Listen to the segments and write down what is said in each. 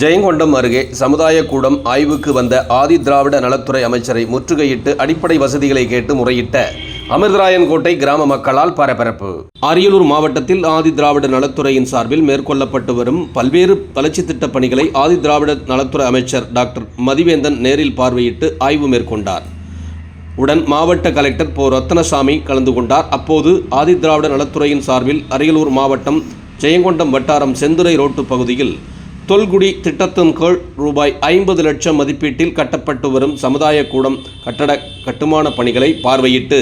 ஜெயங்கொண்டம் அருகே சமுதாய கூடம் ஆய்வுக்கு வந்த ஆதி திராவிட நலத்துறை அமைச்சரை முற்றுகையிட்டு அடிப்படை வசதிகளை கேட்டு முறையிட்ட அமிர்தராயன்கோட்டை கிராம மக்களால் பரபரப்பு. அரியலூர் மாவட்டத்தில் ஆதி திராவிட நலத்துறையின் சார்பில் மேற்கொள்ளப்பட்டு வரும் பல்வேறு வளர்ச்சி திட்டப் பணிகளை ஆதி திராவிட நலத்துறை அமைச்சர் டாக்டர் மதிவேந்தன் நேரில் பார்வையிட்டு ஆய்வு மேற்கொண்டார். உடன் மாவட்ட கலெக்டர் போ. ரத்னசாமி கலந்து கொண்டார். அப்போது ஆதிதிராவிட நலத்துறையின் சார்பில் அரியலூர் மாவட்டம் ஜெயங்கொண்டம் வட்டாரம் செந்துறை ரோட்டு பகுதியில் தொல்குடி திட்டத்தின் கீழ் ரூபாய் ஐம்பது லட்சம் மதிப்பீட்டில் கட்டப்பட்டு வரும் சமுதாய கூடம் கட்டட கட்டுமான பணிகளை பார்வையிட்டு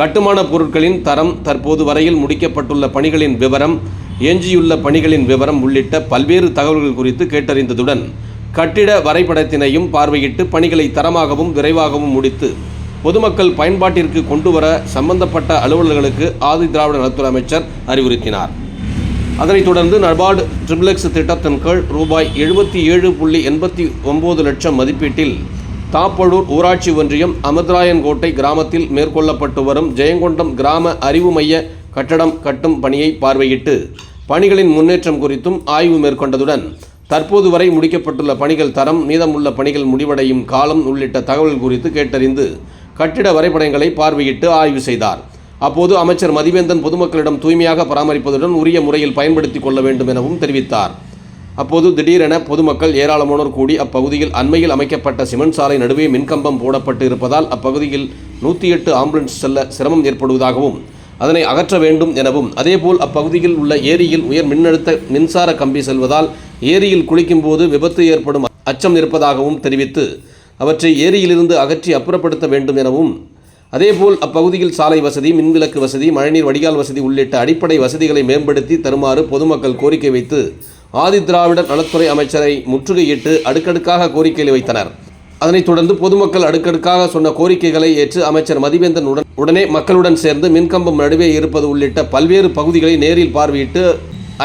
கட்டுமான பொருட்களின் தரம் தற்போது வரையில் முடிக்கப்பட்டுள்ள பணிகளின் விவரம் எஞ்சியுள்ள பணிகளின் விவரம் உள்ளிட்ட பல்வேறு தகவல்கள் குறித்து கேட்டறிந்ததுடன் கட்டிட வரைபடத்தினையும் பார்வையிட்டு பணிகளை தரமாகவும் விரைவாகவும் முடித்து பொதுமக்கள் பயன்பாட்டிற்கு கொண்டு வர சம்பந்தப்பட்ட அலுவலர்களுக்கு ஆதி திராவிட நலத்துறை அமைச்சர் அறிவுறுத்தினார். அதனைத் தொடர்ந்து நபார்டு ட்ரிபிளெக்ஸ் திட்டத்தின் கீழ் ரூபாய் எழுபத்தி ஏழு புள்ளி எண்பத்தி ஒம்பது லட்சம் மதிப்பீட்டில் தாப்பழூர் ஊராட்சி ஒன்றியம் அமிர்தராயன்கோட்டை கிராமத்தில் மேற்கொள்ளப்பட்டு வரும் ஜெயங்கொண்டம் கிராம அறிவு மைய கட்டடம் கட்டும் பணியை பார்வையிட்டு பணிகளின் முன்னேற்றம் குறித்தும் ஆய்வு மேற்கொண்டதுடன் தற்போது வரை முடிக்கப்பட்டுள்ள பணிகள் தரம் மீதமுள்ள பணிகள் முடிவடையும் காலம் உள்ளிட்ட தகவல் குறித்து கேட்டறிந்து கட்டிட வரைபடங்களை பார்வையிட்டு ஆய்வு செய்தார். அப்போது அமைச்சர் மதிவேந்தன் பொதுமக்களிடம் தூய்மையாக பராமரிப்பதுடன் உரிய முறையில் பயன்படுத்திக் கொள்ள வேண்டும் எனவும் தெரிவித்தார். அப்போது திடீரென பொதுமக்கள் ஏராளமானோர் கூடி அப்பகுதியில் அண்மையில் அமைக்கப்பட்ட சிமெண்ட் சாலை நடுவே மின்கம்பம் போடப்பட்டு இருப்பதால் அப்பகுதியில் நூற்றி எட்டு ஆம்புலன்ஸ் செல்ல சிரமம் ஏற்படுவதாகவும் அதனை அகற்ற வேண்டும் எனவும் அதேபோல் அப்பகுதியில் உள்ள ஏரியில் உயர் மின்னழுத்த மின்சார கம்பி செல்வதால் ஏரியில் குளிக்கும்போது விபத்து ஏற்படும் அச்சம் இருப்பதாகவும் தெரிவித்து அவற்றை ஏரியிலிருந்து அகற்றி அப்புறப்படுத்த வேண்டும் எனவும் அதேபோல் அப்பகுதியில் சாலை வசதி மின்விளக்கு வசதி மழைநீர் வடிகால் வசதி உள்ளிட்ட அடிப்படை வசதிகளை மேம்படுத்தி தருமாறு பொதுமக்கள் கோரிக்கை வைத்து ஆதிதிராவிடர் நலத்துறை அமைச்சரை முற்றுகையிட்டு அடுக்கடுக்காக கோரிக்கைகளை வைத்தனர். அதனைத் தொடர்ந்து பொதுமக்கள் அடுக்கடுக்காக சொன்ன கோரிக்கைகளை ஏற்று அமைச்சர் மதிவேந்தன் உடன் உடனே மக்களுடன் சேர்ந்து மின்கம்பம் நடுவே இருப்பது உள்ளிட்ட பல்வேறு பகுதிகளை நேரில் பார்வையிட்டு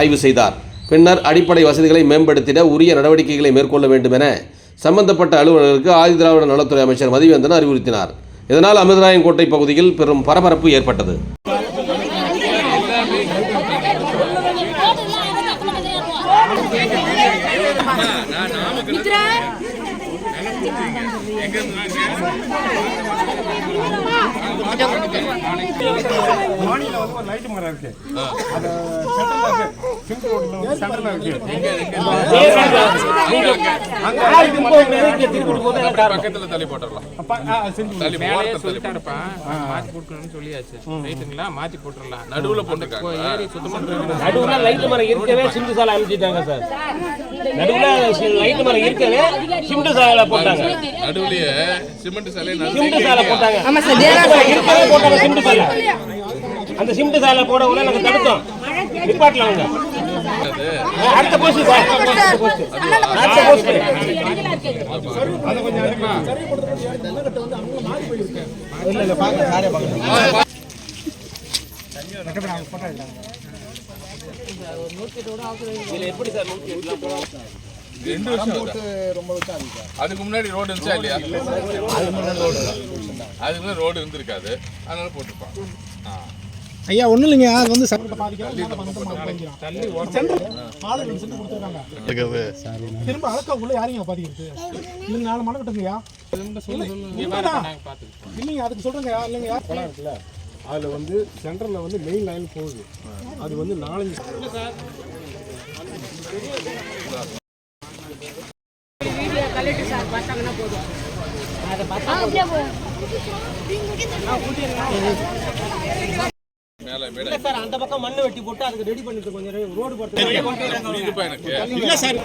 ஆய்வு செய்தார். பின்னர் அடிப்படை வசதிகளை மேம்படுத்திட உரிய நடவடிக்கைகளை மேற்கொள்ள வேண்டும் என சம்பந்தப்பட்ட அலுவலர்களுக்கு ஆதிதிராவிட நலத்துறை அமைச்சர் மதிவேந்தன் அறிவுறுத்தினார். இதனால் அமிர்தராயன்கோட்டை பகுதியில் பெரும் பரபரப்பு ஏற்பட்டது. மித்ரா மாடியில வந்து ஒரு லைட் மரம் இருக்கு அது சென்டர்ல இருக்கு சிங்க் ரோட்ல வந்து அங்க மரம் பக்கத்துல தள்ளி போட்டுடலாம் அப்ப, செஞ்சு தள்ளி மேலே சொல்லிட்டாருப்பா மாத்தி சொல்லியாச்சு ரைட்டுங்களா மாத்தி போட்டுடலாம் நடுவுல போட்டுருக்காங்க ஏறி நடுவுல லைட் மரம் இருக்கவே சிந்து சாலை அமைச்சிட்டாங்க சார் நடுவுல லைட் மரம் இருக்கவே சிந்து சாலை போட்டாங்க நடுவுலயே சிமெண்ட் சாலை சிமெண்ட் சாலை போட்டாங்க. ஆமா சார் இருக்கவே போட்டாங்க சிமெண்ட் சாலை. அந்த சிமெண்ட் சாலை போட உள்ள நாங்க தடுத்தோம். நிப்பாட்டல அவங்க. அடுத்த போஸ்ட் சார் அடுத்த போஸ்ட் இல்ல இல்ல பாக்க சாரே பாக்க இதுல எப்படி சார் நூத்தி எட்டுலாம் போலாம் ரெண்டு வருஷம் ஆகுதா? அதுக்கு முன்னாடி ரோடு இருந்துச்சா இல்லையா? அதுக்கு முன்னாடி ரோடு இருந்திருக்காது. அதனால போட்டுப்பான் ஆ. ஐயா ஒண்ணும் இல்லைங்க. அது வந்து திரும்ப அழக்கா உள்ள யாரையும் பாதிக்கிறது? இல்லைங்க நாலு மணி கட்டுங்கய்யா இல்லைங்க அதுக்கு சொல்றேங்கய்யா இல்லைங்கய்யா குளம் இருக்குல்ல? அதுல வந்து சென்டர்ல வந்து மெயின் லைன் போகுது. அது வந்து நாலஞ்சு மேல மேல. சார் அந்த பக்கம் மண்ணு வெட்டி போட்டு அதுக்கு ரெடி பண்ணிட்டு கொஞ்சம் ரோடு போட்டு இல்ல சார்.